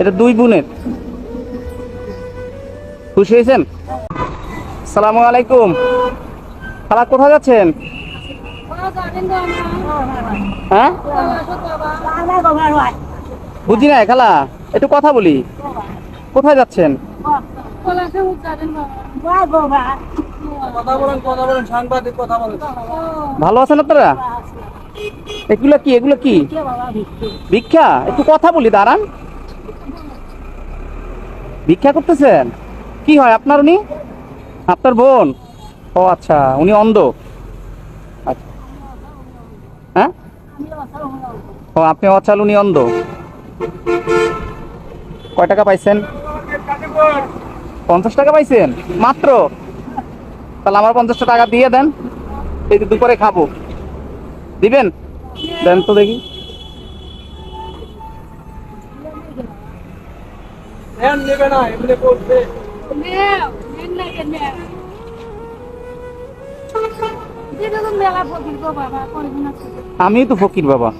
এটা দুই বোনের। খুশি হয়েছেন? সালামু আলাইকুম। খালা, কোথায় যাচ্ছেন? হ্যাঁ? বুঝি না খালা, একটু কথা বলি। কোথায় যাচ্ছেন? ভালো আছেন আপনারা? এগুলো কি এগুলো কি? ভিক্ষা? একটু কথা বলি, দাঁড়ান। ভিক্ষা করতেছেন? কি হয়, আপনার উনি? আপনার বোন? ও আচ্ছা উনি অন্ধ। আচ্ছা। হ্যাঁ? ও, আপনি অচাল, উনি অন্ধ। কয় টাকা পাইছেন? পঞ্চাশ টাকা পাইছেন? মাত্র? তাহলে আমার পঞ্চাশটা টাকা দিয়ে দেন। এই দুপুরে খাব। দিবেন? দেন তো দেখি। ধ্যান নেবে না এমনি করবে মেলা ফকির গো বাবা করব না আমি তো ফকির বাবা।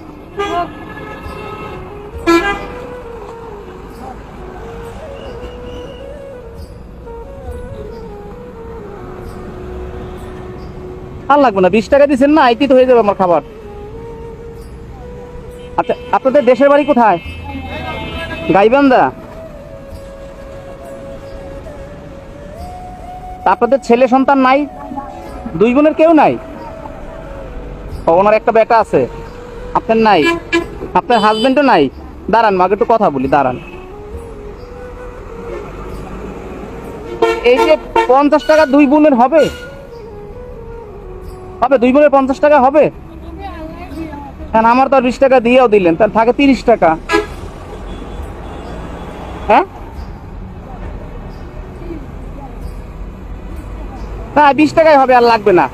আর লাগবে না বিশ টাকা দিচ্ছেন না আইটি তো হয়ে যাবে আমার খাবার। আচ্ছা আপনাদের দেশের বাড়ি কোথায়? গাইবান্ধা? আপনাদের ছেলে সন্তান নাই, দুই বোনের কেউ নাই। ওনার একটা বেটা আছে, আপনার নাই, আপনার হাজবেন্ডও নাই। দাঁড়ান, মাকে একটু কথা বলি, দাঁড়ান। এই যে পঞ্চাশ টাকা দুই বোনের হবে? হবে, দুই বোনের পঞ্চাশ টাকা হবে? হ্যাঁ আমার তো আর বিশ টাকা দিয়েও দিলেন তার থাকে তিরিশ টাকা। হ্যাঁ? হ্যাঁ বিশ টাকাই হবে আর লাগবে না।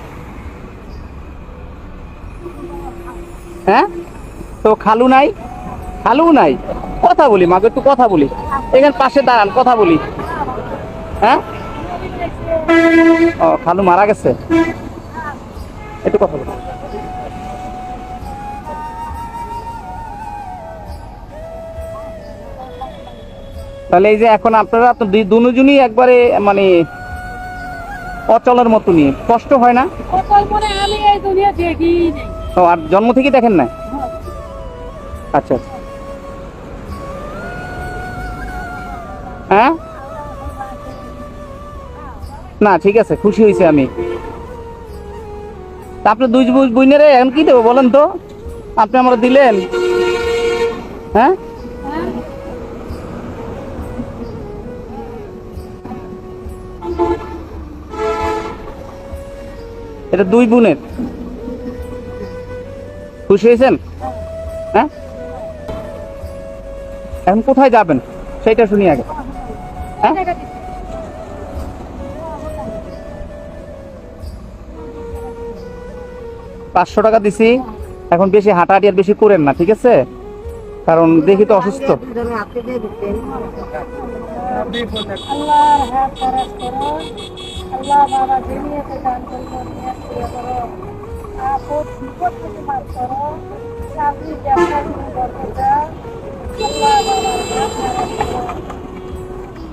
হ্যাঁ? তো খালু নাই? খালু নাই? কথা বলি মাকে একটু কথা বলি। এখানে পাশে দাঁড়ান, কথা বলি। হ্যাঁ? ও, খালু মারা গেছে? একটু কথা বলি। তাহলে এই যে এখন আপনারা দুজনই একবারে মানে অচলের মতনই কষ্ট হয় না? ও আর জন্ম থেকে দেখেন না? আচ্ছা আচ্ছা। হ্যাঁ? না ঠিক আছে খুশি হয়েছে আমি। তা আপনি দুই বইনেরে এখন কি দেবো বলেন তো? আপনি আমরা দিলেন। হ্যাঁ। এটা দুই বোনের। খুশি হয়েছেন? হ্যাঁ? এখন কোথায় যাবেন? সেটা শুনি আগে। হ্যাঁ? পাঁচশো টাকা দিছি। এখন বেশি হাঁটাহাঁটি আর বেশি করেন না ঠিক আছে? কারণ দেখি তো অসুস্থ। আল্লাহর হাত খরচ করো আল্লাহ বাবা দুনিয়াতে আল্লাহ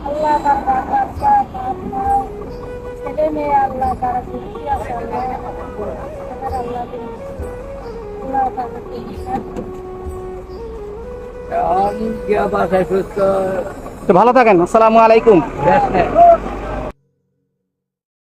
আল্লাহ আল্লাহ আল্লাহ আল্লাহ আল্লাহ তাকে ভালো থাকেন। আসসালামু আলাইকুম।